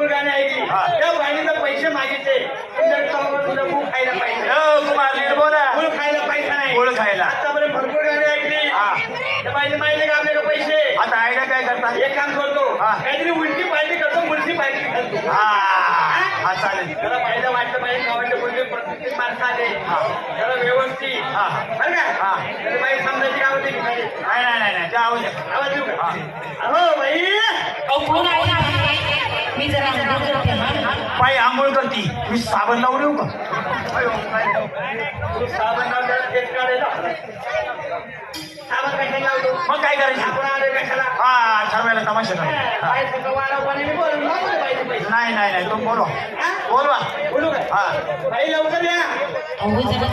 भरपूर गाणे ऐकली हा. त्या बाईने पैसे मागितले. गुळ खायला पाहिजे. हो कुमार नीट बोला. गुळ खायला पैसा नाही. गुळ खायला. आतापर्यंत भरपूर गाणे ऐकली. हा. त्या बाईने माहिती का आपल्याला पैसे? आता आयडिया काय करता एक काम करतो. हा. काहीतरी उलटी पार्टी करतो मुलटी पार्टी करतो. हा. हा चालेल. त्याला पाहिलं वाटलं पाहिजे गावातले कोणते प्रत्येक माणसं आले. त्याला व्यवस्थित. हा. बरं का? हा. त्याला बाई समजायची गावात नाही? नाही नाही नाही ते आवश्यक आवाज देऊ का? अहो बाई? मी जरा आंघोळ करते हा. पाय आंघोळ करती. मी साबण लावून येऊ का? साबण साबण कशाला लावतो? मग काय करायचं? कशाला? हा ठरवायला तमाशा नाही. हा. बोलून पैसे नाही नाही नाही तुम्ही बोलवा. हा? बोलवा. बोलू का? हा. बाई लवकर या. अहो, जरा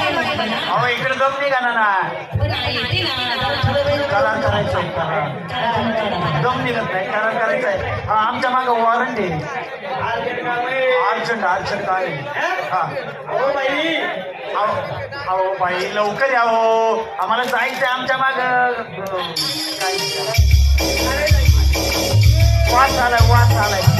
जरा ना. अहो इकडे गप निघा ना ना. कलर करायचं येते ना. थोडं वेळ करार करार निघत नाही करार करायचंय हा आमच्या मागं वॉरंट आहे. अर्जंट अर्जंट आहे. हा. अहो बाई अहो बाई लवकर या हो. आम्हाला जायचंय आमच्या माग. काय? वास आलाय वास आलाय.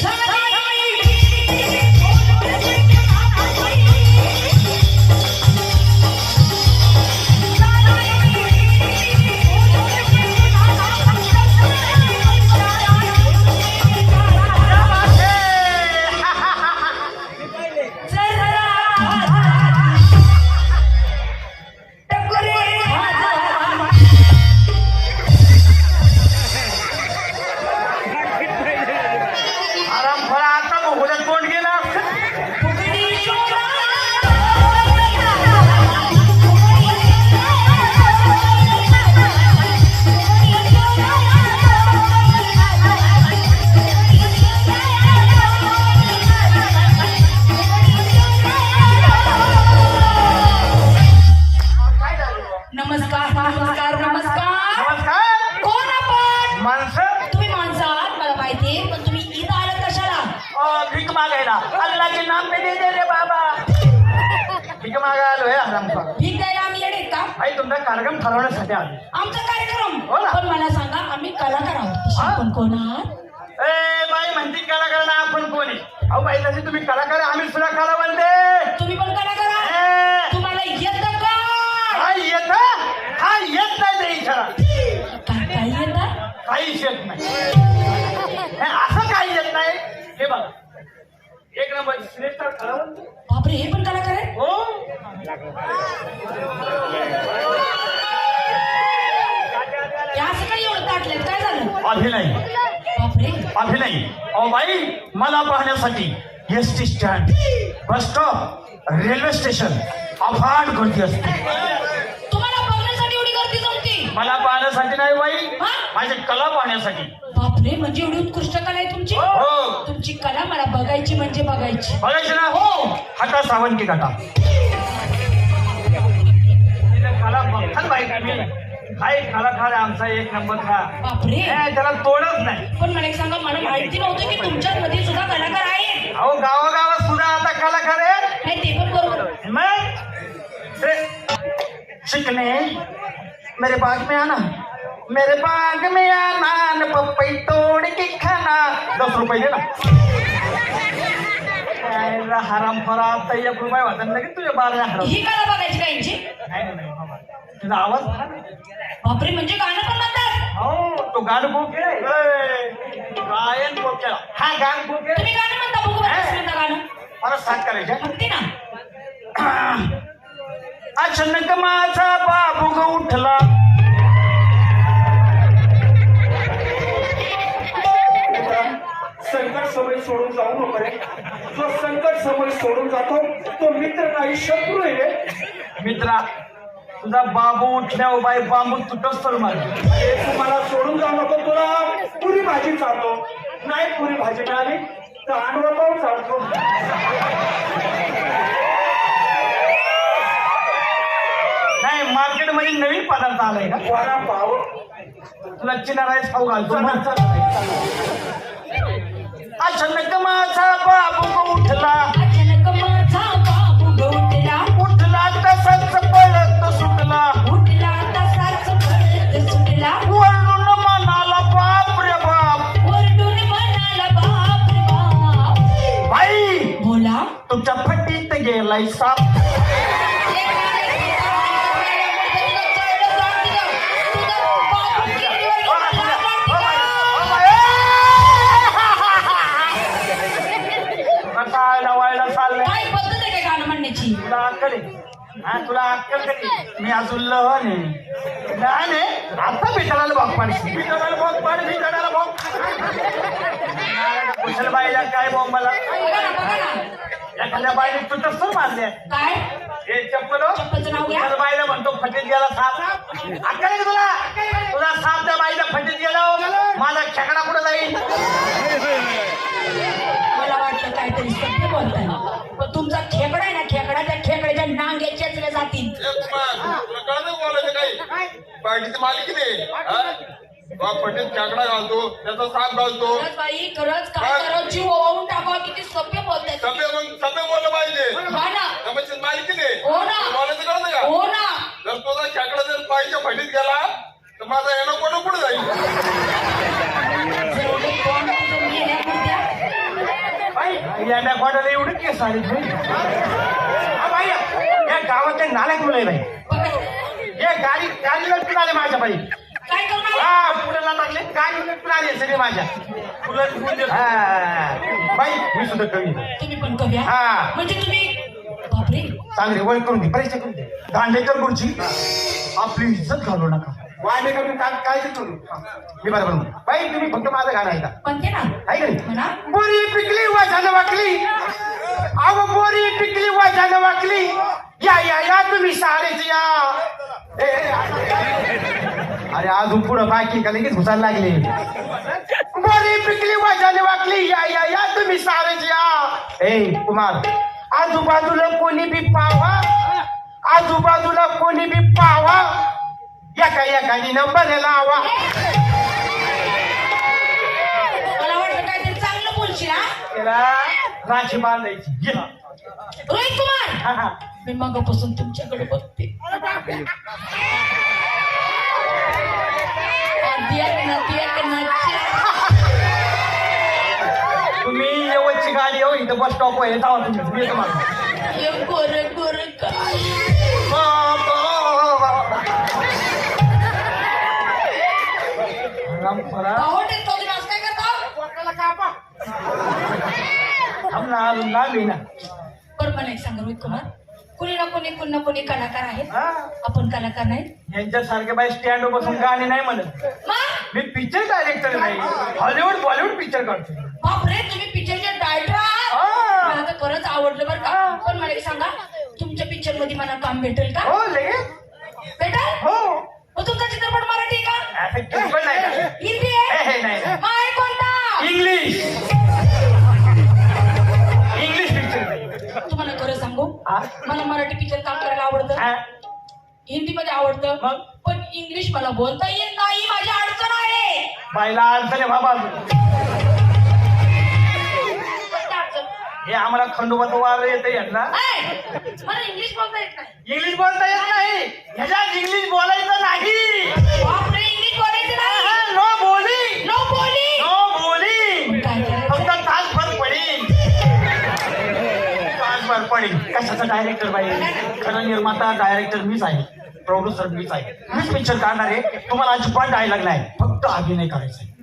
Somebody ठरवण्यासाठी आलो. आमचा कार्यक्रम. हो ना. पण मला सांगा आम्ही कलाकार आहोत. हा? आपण कोण आहात? ए बाई म्हणती कलाकार ना आपण कोणी? अहो बाई तशी तुम्ही कलाकार आहे, आम्ही सुद्धा कला बनते. तुम्ही पण कलाकार आहात? ए, तुम्हाला येतं का? हा येत? हा येत नाही ते इशारा. काय काय येतं? काहीच येत नाही. हे असं काही येत नाही. हे बघा. एक नंबर श्रेष्ठ कलावंत बापरे हे पण कलाकार आहे हो या सकाळी एवढं ताटलेत काय झालं अभिनय अभिनय अहो बाई मला पाहण्यासाठी S T stand bus stop railway station अफाट गर्दी असते. मला पाहण्यासाठी नाही बाई? माझी कला पाहण्यासाठी. बापरे म्हणजे एवढी उत्कृष्ट कला आहे तुमची? हो. तुमची कला मला बघायची म्हणजे बघायची. बघायची ना हो. हाता सावंती काटा कला बघताल बाई. काय कलाकार आहे आमचा एक नंबर खा. बापरे. त्याला तोडच नाही. पण मला एक सांगा मला माहिती नव्हतं की तुमच्यामध्ये सुद्धा कलाकार आहेत. अहो गावागावात सुद्धा आता कलाकार आहे नाही ते पण बरोबर. मग? मेरे बाग में आना. मेरे बाग में आना. न पपई तोड़ के खाना. दस रुपये दे ना. काय रा हराम फरा आता एक रुपये वाटत लगेच तुझ्या बारा हराम. ही कला बघायची का यांची? नाही नाही, नाही बाबा. तुझा आवाज नाही. बापरे म्हणजे गाणं पण म्हणतात. हो तो गाण बोके. गायन बोकेला हा गाण बोके. तुम्ही गाणं म्हणता बघू बरं कसं म्हणता गाणं. परत साथ करायचे. म्हणते ना. अचानक माझा बाबू ग उठला. संकट समय सोडून जाऊ नको रे जो संकट समय सोडून जातो तो मित्र नाही शत्रू आहे रे. मित्रा तुझा बाबू उठल्या बाई बांबू तुटस तर मार अरे तू मला सोडून जाऊ नको तुला पुरी भाजी चालतो. नाही पुरी भाजी मिळाली तर आणवा पाऊस चालतो. नाही मार्केटमध्ये नवीन पदार्थ आलाय का? वारा पाव. तुला चिना राईस खाऊ घालतो. अचानक माझा बाबू उठला. अचानक माझा बाबू गवटला उठला. तसंच पळत सुटला. उठला तसाच पळत सुटला. वळून म्हणाला बाप रे बाप. ओरडून म्हणाला बाप रे बाप. बाई बोला. तुमच्या फटीत गेलाय साप. तुला अक्कल कधी? मी अजून लहान आहे. लहान आहे? आता भेटायला भाग पाडशी. बिचाराला भाग पाड बिचाराला भाग कुशल बाईला काय बॉम्ब मला? एखाद्या बाईने तुटस तर मारले काय? हे चप्पल हो. कुशल बाईला म्हणतो फटीत गेला साप. अक्कल आहे तुला? तुला साप त्या बाईला फटीत गेला माझा खेकडा कुठं जाईल? मला वाटलं काहीतरी सत्य बोलताय. पण तुमचा खेकडा आहे ना खेकडा त्या खेकड्याच्या नांग्या चेचल्या जातील तुला कळलं बोलायचं काही पार्टीची मालकी नाही पटेल काकडा घालतो त्याचा साथ घालतो. बाई खरंच काय करावं जीव ओवाळून टाकावा किती सभ्य बोलताय सभ्य बोललं पाहिजे. हा मालकी नाही हो. बोलायचं कळतं का? हो ना. जर तुझा खेकडा जर पायच्या फटीत गेला तर माझा येणं कोण कुठं जाईल? यांना कोणाला एवढं केस आले हा या गावातले नालायक मुलं आहे हे गाडी गाडी लटकून आले माझ्या बाई काय करणार हा पुण्याला लागले. गाडी लटकून आले सगळे माझ्या. हा. बाई मी सुद्धा कवी आहे. तुम्ही पण कवी आहात? हा. म्हणजे तुम्ही बापरे. चांगली ओळख करून दे परिचय करून दे. दांडेकर गुरुजी. आपली इज्जत घालू नका. वाढले काय काय ते करू मी बरोबर म्हणतो. बाई तुम्ही फक्त माझं गाणं ऐका. ना आहे का नाही? म्हणा. बोरी पिकली वाजानं वाकली. अहो बोरी पिकली वाजानं वाकली. या या या तुम्ही सारेच या. अरे अजून पुढं बाकी का लगेच घुसायला लागले? बोरी पिकली वाजानं वाकली. या या या तुम्ही सारेच या ए कुमार आजूबाजूला कोणी बी पावा? आजूबाजूला कोणी बी पावा? एका एकाने नंबर लावा. मला वाटतं काहीतरी चांगलं बोलशील हा? त्याला राशी बांधायची. ये. रोहित कुमार! हा, हा. मी मगापासून तुमच्याकडे बघते. आधी एक ना, ती एक ना, ची- तुम्ही येवची गाडी हो इथं बस स्टॉप आहे जावा तुम्ही मी येतो माझं हे गोरं गोरं काय राम फरा आवडते तो तुम्ही असं काय करता थांब ना लांब आहे ना बरं मला एक सांगा रोहित कुमार कुणी ना कोणी कोणी ना कोणी कलाकार आहेत. हा. आपण कलाकार नाही. यांच्यासारखे बाई स्टँड बसून गाणे नाही म्हणत. मग? मी पिक्चर डायरेक्टर नाही. हॉलिवूड बॉलिवूड पिक्चर काढतो बापरे तुम्ही पिक्चरचे डायरेक्टर आहात? हा. मला तर खरंच आवडलं बरं का. पण मला एक सांगा तुमच्या पिक्चरमध्ये मला काम भेटेल का? हो भेटेल? हो. मग तुमचा चित्रपट मराठी आहे का? पिक्चर काम करायला आवडतं? हिंदी मध्ये आवडतं मग? पण इंग्लिश मला बोलता येत नाही माझी अडचण आहे बाईला अडचण आहे बाबा? हे आम्हाला खंडोबाचं वार येते यांना मला इंग्लिश बोलता येत नाही इंग्लिश बोलता कशाचा डायरेक्टर बाई? खरं निर्माता डायरेक्टर मीच आहे. प्रोड्युसर मीच आहे. मीच पिक्चर काढणार आहे. तुम्हाला अजिबात डायलॉग नाही फक्त अभिनय करायचा आहे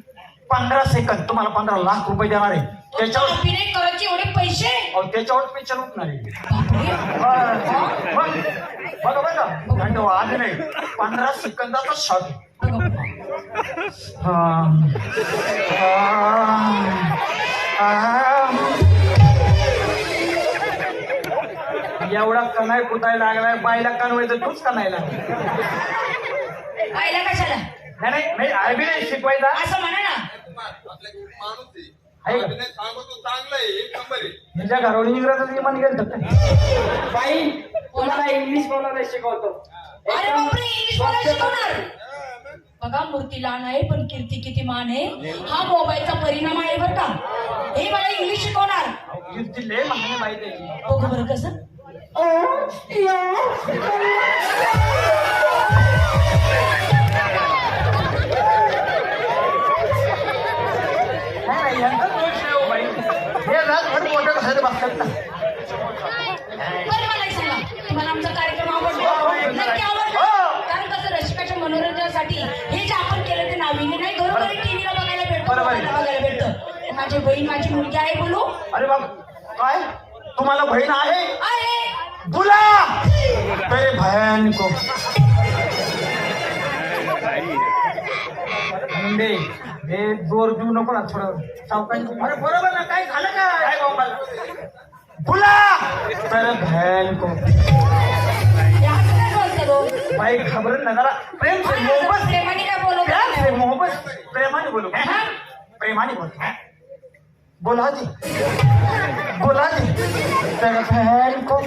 पंधरा सेकंद तुम्हाला पंधरा लाख रुपये देणार आहे. त्याच्यावर अभिनय करायचे एवढे पैसे? अहो, त्याच्यावर पिक्चर उठणार आहे. बघा बघा. थंड अभिनय. पंधरा सेकंदाचा शॉट एवढा कणाय कुतायला लागलाय बायला कणवायचं तूच कणायला पाहिला कशाला? नाही नाही नाही अभिनय शिकवायचा. असं म्हणा ना. आहे. का? विमान गेलं तर बाई तुम्हाला इंग्लिश बोलायला शिकवतो. अरे बापरे इंग्लिश बोलायला शिकवणार? बघा मूर्ती लहान आहे पण कीर्ती किती मान आहे. हा मोबाईलचा परिणाम आहे बरं का. हे मला इंग्लिश शिकवणार. कीर्ती लय महाने माहिती आहे बघू बरं कसं. मला आमचा कार्यक्रम कारण कसं मनोरंजनासाठी हे जे आपण ते नाही माझी बहीण माझी मुलगी आहे बोलू अरे बाप काय? तुम्हाला बहीण आहे? बुला मेरे बहन को। मुंडे हे ज़ोर देऊ नको ना थोडं। सावकाश अरे बरोबर ना काय झालं काय काय बाबा? बहन को हे असं काय बोलते गो? भाई खबर ना जरा। प्रेम से मोहब्बत प्रेमाने काय बोलत प्यार से मोहब्बत प्रेमाने बोलो। हा? प्रेमाने बोलो। बोला जी। बोला जी। तेरे बहन को।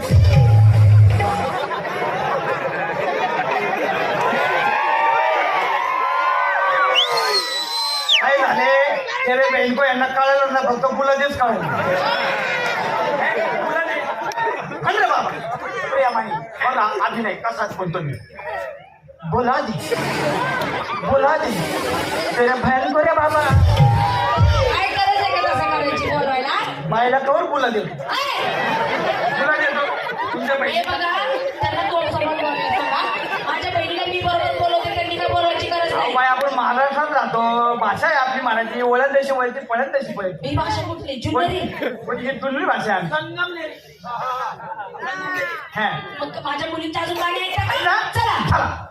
को यांना कळलं ना फक्त बाबा. प्रेमाने बघा आधी नाही कसाच बोलतो मी. बोला जी बोला जी तेरे बहन को रे बाबा. काय गरज आहे का तसं करायची बोलवायला? बायला कवर बोला दे देतो. तुमच्या हे बघा. राहतो. भाषा आहे आपली मराठी. वळण देशी वळती पळण देशी पळती ही भाषा कुठली? जुन्नरी. पण ही जुनी भाषा आहे. आमची. हा. मग माझ्या मुलींच्या अजून गाणी ऐकता ऐका. का चला. चला.